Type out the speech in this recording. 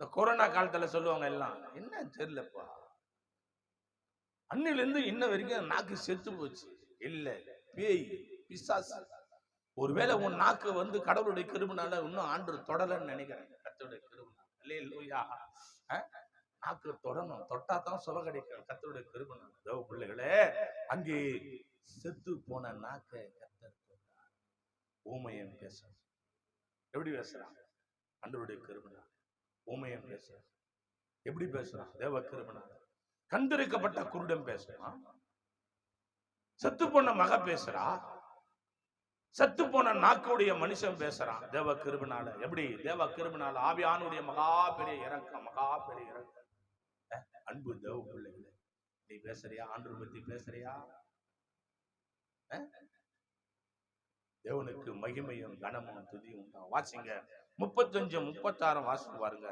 இந்த கொரோனா காலத்துல சொல்லுவாங்க எல்லாம் என்ன தெரியலப்பா? அன்னிலிருந்து இன்ன வரைக்கும் நாக்கு செத்து போச்சு. இல்ல பேய் பிசாசு. ஒருவேளை உன் நாக்கு வந்து கடவுளுடைய கிருபினால இன்னும் ஆண்டு தொடலன்னு நினைக்கிறேன். கத்தோடைய கிருபனால. அல்லேலூயா. அஹ்? நாக்கு தொடணும். தொட்டா தான் சுக கிடைக்கும். கத்தருடைய கிருபனால. தேவ பிள்ளைகளே அங்கே செத்து போன நாக்கை கத்தர் ஊமையன் பேசுறான். எப்படி பேசுறான்? அன்றருடைய கிருபனால. ஊமையன் பேசுறான் எப்படி பேசுறான்? தேவ கிருபனால கந்திருக்கப்பட்ட குருடன் பேசுறான். செத்து போன மக பேசுறா. செத்து போன நாக்குடைய மனுஷன் பேசுறான். தேவ கிருபனால எப்படி? தேவ கிருபனால ஆவியானுடைய மகா பெரிய இறக்கம் மகா பெரிய இறக்கம் அன்பு தேவ பிள்ளைகளே நீ பேசுறியா? ஆண்டு பத்தி பேசுறியா? அஹ்? தேவனுக்கு மகிமையும் கனமும் துதியும் உண்டாகும். வாசிங்க. முப்பத்தஞ்சு முப்பத்தாறு வாசிக்கு பாருங்க.